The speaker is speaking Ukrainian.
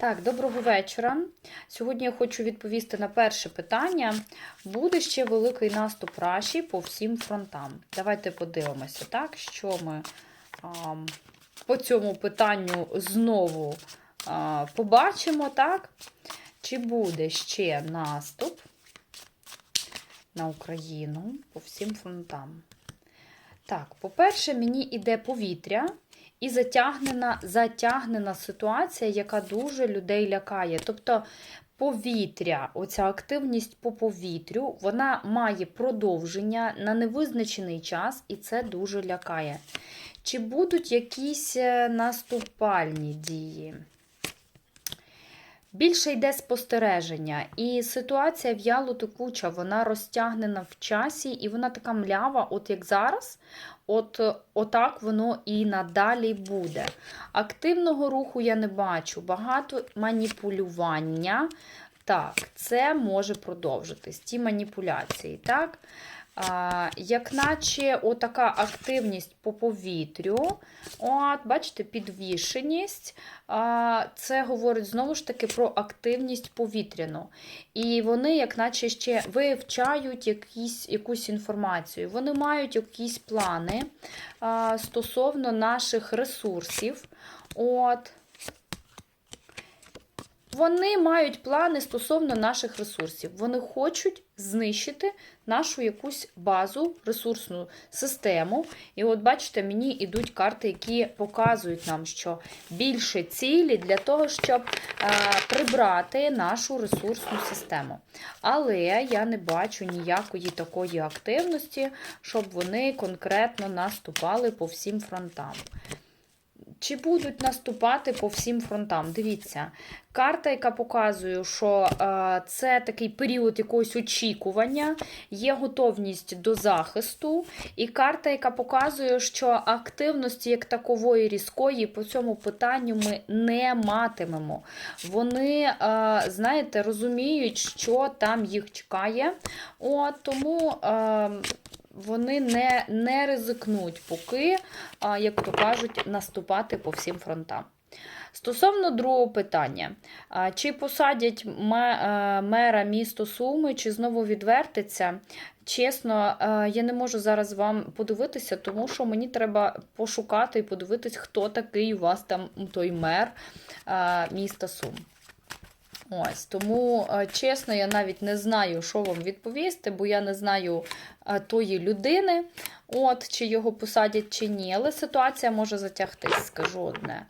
Так, доброго вечора. Сьогодні я хочу відповісти на перше питання. Буде ще великий наступ Раші по всім фронтам? Давайте подивимося, так, що ми а, по цьому питанню знову а, побачимо, так? Чи буде ще наступ на Україну по всім фронтам? Так, по-перше, мені йде повітря. І затягнена, затягнена ситуація, яка дуже людей лякає. Тобто повітря, оця активність по повітрю, вона має продовження на невизначений час, і це дуже лякає. Чи будуть якісь е, наступальні дії? Більше йде спостереження, і ситуація в'яло текуча, вона розтягнена в часі, і вона така млява, от як зараз, от отак воно і надалі буде. Активного руху я не бачу, багато маніпулювання. Так, це може продовжитись, ті маніпуляції. так? Як наче отака активність по повітрю, от, бачите, підвішеність, це говорить знову ж таки про активність повітряну. І вони, як наче ще вивчають якісь, якусь інформацію. Вони мають якісь плани стосовно наших ресурсів. От, вони мають плани стосовно наших ресурсів. Вони хочуть знищити нашу якусь базу, ресурсну систему. І от, бачите, мені йдуть карти, які показують нам, що більше цілі для того, щоб е, прибрати нашу ресурсну систему. Але я не бачу ніякої такої активності, щоб вони конкретно наступали по всім фронтам. Чи будуть наступати по всім фронтам? Дивіться, карта, яка показує, що е, це такий період якогось очікування, є готовність до захисту, і карта, яка показує, що активності як такової різкої по цьому питанню ми не матимемо. Вони, е, знаєте, розуміють, що там їх чекає. От, Тому. Вони не не ризикнуть поки, як то кажуть, наступати по всім фронтам. Стосовно другого питання, чи посадять мера місто Суми, чи знову відвертиться? Чесно, я не можу зараз вам подивитися, тому що мені треба пошукати і подивитись, хто такий у вас там той мер міста Сум. Ось, Тому, чесно, я навіть не знаю, що вам відповісти, бо я не знаю тої людини, от, чи його посадять, чи ні. Але ситуація може затягтись, скажу одне.